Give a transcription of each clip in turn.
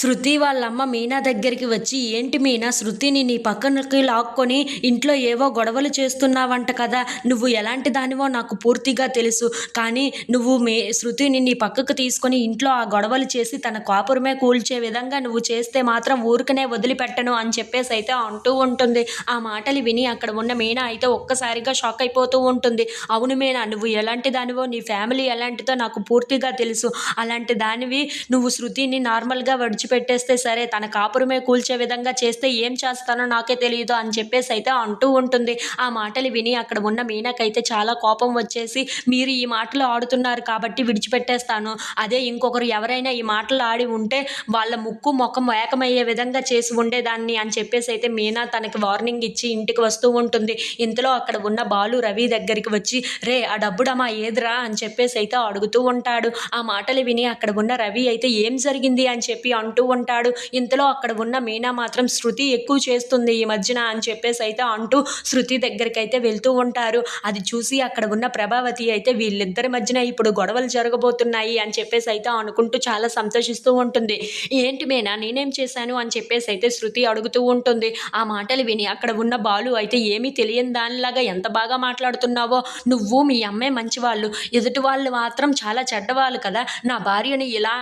శృతి వాళ్ళమ్మ మీనా దగ్గరికి వచ్చి ఏంటి మీనా శృతిని నీ పక్కనకి లాక్కొని ఇంట్లో ఏవో గొడవలు చేస్తున్నావంట కదా. నువ్వు ఎలాంటి దానివో నాకు పూర్తిగా తెలుసు. కానీ నువ్వు మే శృతిని నీ పక్కకు తీసుకొని ఇంట్లో ఆ గొడవలు చేసి తన కాపురమే కూల్చే విధంగా నువ్వు చేస్తే మాత్రం ఊరికనే వదిలిపెట్టను అని చెప్పేసి అయితే అంటూ ఉంటుంది. ఆ మాటలు విని అక్కడ ఉన్న మీనా అయితే ఒక్కసారిగా షాక్ అయిపోతూ ఉంటుంది. అవును మీనా నువ్వు ఎలాంటి దానివో నీ ఫ్యామిలీ ఎలాంటిదో నాకు పూర్తిగా తెలుసు. అలాంటి దానివి నువ్వు శృతిని నార్మల్గా విడిచిపెట్టేస్తే సరే తన కాపురమే కూల్చే విధంగా చేస్తే ఏం చేస్తానో నాకే తెలియదు అని చెప్పేసి అయితే అంటూ ఉంటుంది. ఆ మాటలు విని అక్కడ ఉన్న మీనాకైతే చాలా కోపం వచ్చేసి మీరు ఈ మాటలు ఆడుతున్నారు కాబట్టి విడిచిపెట్టేస్తాను. అదే ఇంకొకరు ఎవరైనా ఈ మాటలు ఆడి ఉంటే వాళ్ళ ముక్కు ముఖం ఏకమయ్యే విధంగా చేసి ఉండేదాన్ని అని చెప్పేసి అయితే మీనా తనకి వార్నింగ్ ఇచ్చి ఇంటికి వస్తూ ఉంటుంది. ఇంతలో అక్కడ ఉన్న బాలు రవి దగ్గరికి వచ్చి రే ఆ డబ్బుడమ్మా ఏదిరా? అని చెప్పేసి అయితే అడుగుతూ ఉంటాడు. ఆ మాటలు విని అక్కడ ఉన్న రవి అయితే ఏం జరిగింది? అని చెప్పి అంటూ ఉంటాడు. ఇంతలో అక్కడ ఉన్న మీనా మాత్రం శృతి ఎక్కువ చేస్తుంది ఈ మధ్యన అని చెప్పేసి అయితే అంటూ శృతి దగ్గరికి అయితే వెళ్తూ ఉంటారు. అది చూసి అక్కడ ఉన్న ప్రభావతి అయితే వీళ్ళిద్దరి మధ్యన ఇప్పుడు గొడవలు జరగబోతున్నాయి అని చెప్పేసి అయితే అనుకుంటూ చాలా సంతోషిస్తూ ఉంటుంది. ఏంటి మీనా నేనేం చేశాను అని చెప్పేసి అయితే శృతి అడుగుతూ ఉంటుంది. ఆ మాటలు విని అక్కడ ఉన్న బాలు అయితే ఏమీ తెలియని దానిలాగా ఎంత బాగా మాట్లాడుతున్నావో? నువ్వు మీ అమ్మే మంచివాళ్ళు. ఎదుటి వాళ్ళు మాత్రం చాలా చెడ్డవాళ్ళు కదా. నా భార్యని ఇలా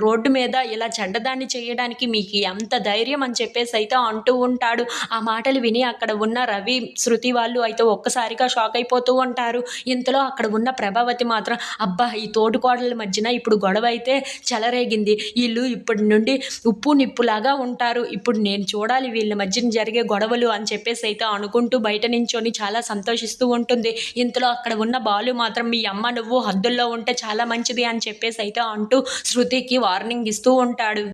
రోడ్డు మీద ఇలా చెడ్డ చెడ్డదాన్ని చేయడానికి మీకు ఎంత ధైర్యం అని చెప్పేసి అయితే అంటూ ఉంటాడు. ఆ మాటలు విని అక్కడ ఉన్న రవి శృతి వాళ్ళు అయితే ఒక్కసారిగా షాక్ అయిపోతూ ఉంటారు. ఇంతలో అక్కడ ఉన్న ప్రభావతి మాత్రం అబ్బా ఈ తోటికోడల మధ్యన ఇప్పుడు గొడవ అయితే చెలరేగింది. వీళ్ళు ఇప్పటి నుండి ఉప్పు నిప్పులాగా ఉంటారు. ఇప్పుడు నేను చూడాలి వీళ్ళ మధ్యన జరిగే గొడవలు అని చెప్పేసి అయితే అనుకుంటూ బయట నించొని చాలా సంతోషిస్తూ ఉంటుంది. ఇంతలో అక్కడ ఉన్న బాలు మాత్రం మీ అమ్మ నువ్వు హద్దుల్లో ఉంటే చాలా మంచిది అని చెప్పేసి అయితే అంటూ శృతికి వార్నింగ్ ఇస్తూ ఉంటాడు.